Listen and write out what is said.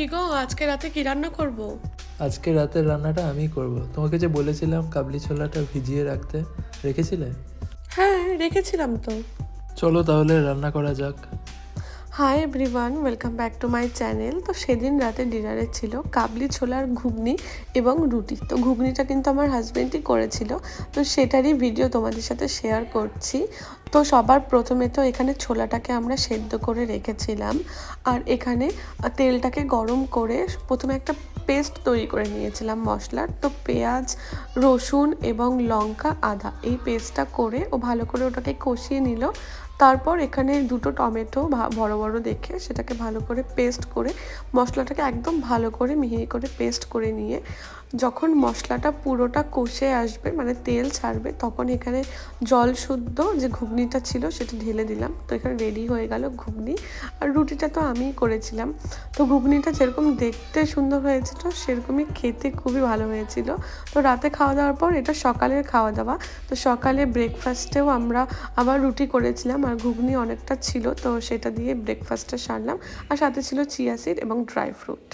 কি গো? আজকে রাতে কি রান্না করব? আজকে রাতের রান্নাটা আমি করব। তোমাকে যে বলেছিলাম কাবলি ছোলাটা ভিজিয়ে রাখতে রেখেছিলে? হ্যাঁ রেখেছিলাম তো। চলো তাহলে রান্না করা যাক। Hi everyone welcome back to my channel তো সেদিন রাতে ডিনারে ছিল কাবলি ছোলার ঘুগনি এবং রুটি। তো ঘুগনিটা কিন্তু আমার হাজব্যান্ডই করেছিল। তো সেটারই ভিডিও তোমাদের সাথে শেয়ার করছি। তো সবার প্রথমে তো এখানে ছোলাটাকে আমরা সেদ্ধ করে রেখেছিলাম। আর এখানে তেলটাকে গরম করে প্রথমে একটা পেস্ট তৈরি করে নিয়েছিলাম মশলার। তো পেঁয়াজ, রসুন এবং লঙ্কা আদা এই পেস্টটা করে ও ভালো করে ওটাকে কষিয়ে নিল। তারপর এখানে দুটো টমেটো বড় বড় দেখে সেটাকে ভালো করে পেস্ট করে মশলাটাকে একদম ভালো করে মিহি করে পেস্ট করে নিয়ে যখন মশলাটা পুরোটা কষে আসবে মানে তেল ছাড়বে, তখন এখানে জল শুদ্ধ যে ঘুগনিটা ছিল সেটা ঢেলে দিলাম। তো এখানে রেডি হয়ে গেল ঘুগনি। আর রুটিটা তো আমিই করেছিলাম। তো ঘুগনিটা যেরকম দেখতে সুন্দর হয়েছিল সেরকমই খেতে খুবই ভালো হয়েছিল। তো রাতে খাওয়া দাওয়ার পর এটা সকালের খাওয়া দাওয়া। তো সকালে ব্রেকফাস্টেও আমরা আবার রুটি করেছিলাম আর ঘুগনি অনেকটা ছিল, তো সেটা দিয়ে ব্রেকফাস্টটা সারলাম। আর সাথে ছিল চিয়া সিড এবং ড্রাই ফ্রুট